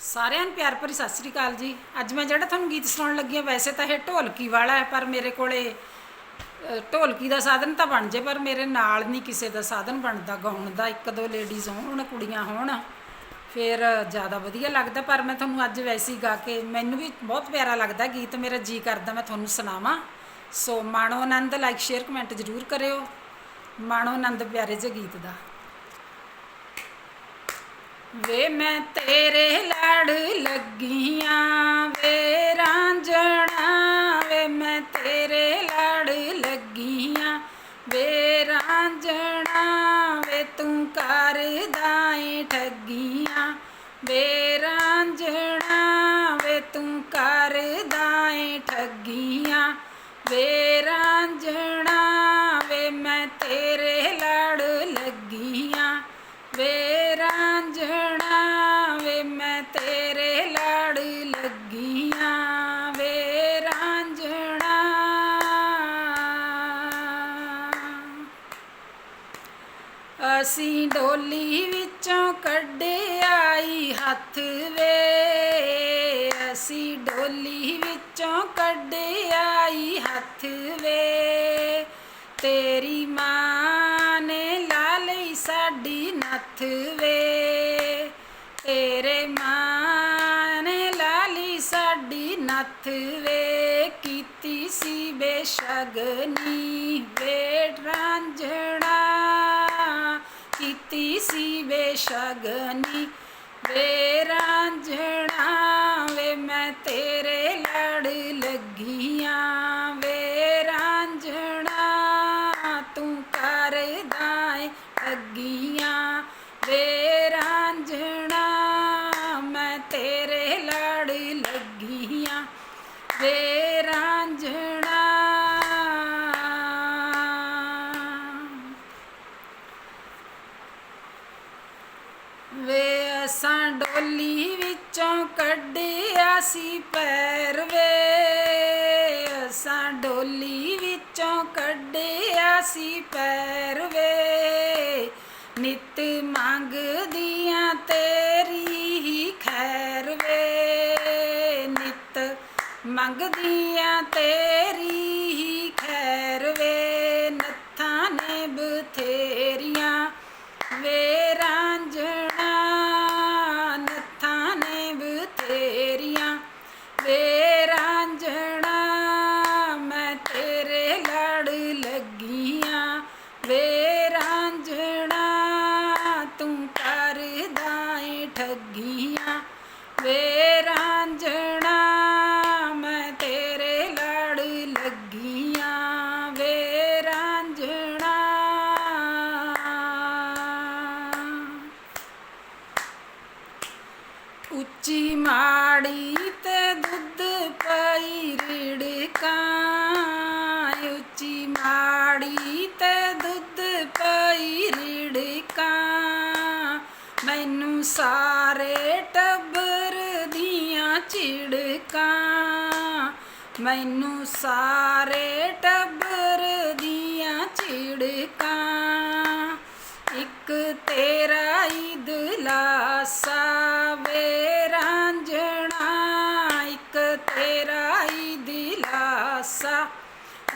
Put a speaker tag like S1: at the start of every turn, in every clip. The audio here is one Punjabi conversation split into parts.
S1: ਸਾਰਿਆਂ ਨੂੰ ਪਿਆਰ ਭਰੀ ਸਤਿ ਸ੍ਰੀ ਅਕਾਲ ਜੀ। ਅੱਜ ਮੈਂ ਜਿਹੜਾ ਤੁਹਾਨੂੰ ਗੀਤ ਸੁਣਾਉਣ ਲੱਗੀ ਹਾਂ ਵੈਸੇ ਤਾਂ ਇਹ ਢੋਲਕੀ ਵਾਲਾ ਹੈ ਪਰ ਮੇਰੇ ਕੋਲੇ ਅ, ਢੋਲਕੀ ਦਾ ਸਾਧਨ ਤਾਂ ਬਣ ਜੇ ਪਰ ਮੇਰੇ ਨਾਲ ਨਹੀਂ ਕਿਸੇ ਦਾ ਸਾਧਨ ਬਣਦਾ। ਗਾਉਣ ਦਾ ਇੱਕ ਦੋ ਲੇਡੀਜ਼ ਹੋਣ ਕੁੜੀਆਂ ਹੋਣ ਫਿਰ ਜ਼ਿਆਦਾ ਵਧੀਆ ਲੱਗਦਾ। ਪਰ ਮੈਂ ਤੁਹਾਨੂੰ ਅੱਜ ਵੈਸੇ ਹੀ ਗਾ ਕੇ ਮੈਨੂੰ ਵੀ ਬਹੁਤ ਪਿਆਰਾ ਲੱਗਦਾ ਗੀਤ ਮੇਰਾ ਜੀ ਕਰਦਾ ਮੈਂ ਤੁਹਾਨੂੰ ਸੁਣਾਵਾਂ। ਸੋ ਮਾਣੋ ਆਨੰਦ ਲਾਈਕ ਸ਼ੇਅਰ ਕਮੈਂਟ ਜ਼ਰੂਰ ਕਰਿਓ। ਮਾਣੋ ਆਨੰਦ ਪਿਆਰੇ ਜਿਹੇ ਗੀਤ ਦਾ। ਵੇ ਮੈਂ ਤੇਰੇ ਲੜ ਲੱਗੀਆਂ, ਵੇ ਰਾਂਝਣਾ, ਵੇ ਮੈਂ ਤੇਰੇ ਲੜ ਲੱਗੀਆਂ, ਵੇ ਰਾਂਝਣਾ, ਵੇ ਤੂੰ ਕਰਦਾ ਏ ਠੱਗੀਆਂ, ਵੇ ਰਾਂਝਣਾ, ਵੇ ਤੂੰ ਕਰਦਾ ਏ ਠੱਗੀਆਂ, ਵੇ ਰਾਂਝਣਾ ਮੈਂ ਤੇਰੇ ਲੜ ਲੱਗੀਆਂ ਵੇ ਰਾਂਝਣਾ। ਅਸੀਂ ਡੋਲੀ ਵਿੱਚੋਂ ਕੱਢਿਆਈ ਹੱਥ ਵੇ। ਅਸੀਂ ਡੋਲੀ ਵਿੱਚੋਂ ਕੱਢਿਆਈ ਹੱਥ ਵੇ। ਤੇਰੀ ਮਾਂ ਨੇ ਲਾ ਲਈ ਸਾਡੀ ਨੱਥ ਵੇ। ਤੇਰੇ ਮਾਂ ਨੇ ਲਾ ਲਈ ਸਾਡੀ ਨੱਥ ਵੇ ਕੀਤੀ ਸੀ ਬੇਸ਼ਗਨੀ ਵੇ ਰਾਂਝਣਾ ਕੀਤੀ ਸੀ ਬੇਸ਼ਗਨੀ ਵੇ ਰਾਂਝਣਾ ਵੇ ਮੈਂ ਤੇਰੇ ਲੜ ਲੱਗੀਆਂ ਤੇਰੇ ਲੜ ਲੱਗੀਆਂ ਵੇ ਰਾਂਝਣਾ। ਵੇ ਅਸਾਂ ਡੋਲੀ ਵਿੱਚੋਂ ਕੱਢਿਆ ਸੀ ਪੈਰ ਵੇ। ਅਸਾਂ ਡੋਲੀ ਵਿੱਚੋਂ ਕੱਢਿਆ ਸੀ ਪੈਰ ਵੇ। ਮੰਗਦੀਆਂ ਤੇਰੀ ਹੀ ਖੈਰ ਵੇ, ਨੱਥਾਂ ਨੇ ਬਥੇਰੀਆਂ ਵੇ, ਰਾਂਝਣਾ ਨੱਥਾਂ ਨੇ ਬਥੇਰੀਆਂ ਵੇ, ਰਾਂਝਣਾ ਮੈਂ ਤੇਰੇ ਲੜ ਲੱਗੀਆਂ ਵੇ, ਰਾਂਝਣਾ ਤੂੰ ਕਰਦਾ ਏ ਠੱਗੀਆਂ ਵੇ ਉੱਚੀ ਮਾੜੀ ਤੇ ਦੁੱਧ ਪਈ ਰਿੜਕਾਂ ਉੱਚੀ ਮਾੜੀ ਤੇ ਦੁੱਧ ਪਈ ਰਿੜਕਾਂ ਮੈਨੂੰ ਸਾਰੇ ਟੱਬਰ ਦੀਆਂ ਝਿੜਕਾਂ। ਮੈਨੂੰ ਸਾਰੇ ਟੱਬਰ ਦੀਆਂ ਝਿੜਕਾਂ। ਇੱਕ ਤੇਰਾ ਹੀ ਦਿਲਾਸਾ ਦਿਲਾਸਾ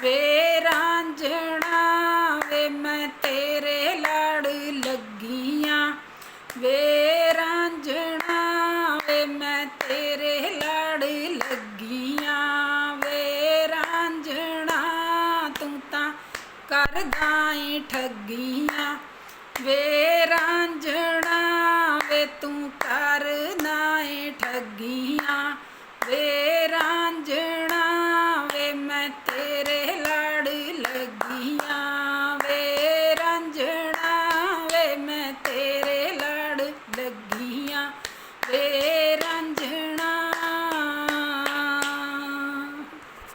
S1: ਵੇ ਰਾਂਝਣਾ, ਵੇ ਮੈਂ ਤੇਰੇ ਲੜ ਲੱਗੀਆਂ। ਵੇ ਰਾਂਝਣਾ, ਵੇ ਮੈਂ ਤੇਰੇ ਲੜ ਲੱਗੀਆਂ। ਵੇ ਰਾਂਝਣਾ, ਤੂੰ ਤਾਂ ਕਰਦਾ ਏ ਠੱਗੀਆਂ। ਵੇ ਰਾਂਝਣਾ, ਵੇ ਤੂੰ ਕਰਨਾ ਏ ਠੱਗੀਆਂ। ਵੇ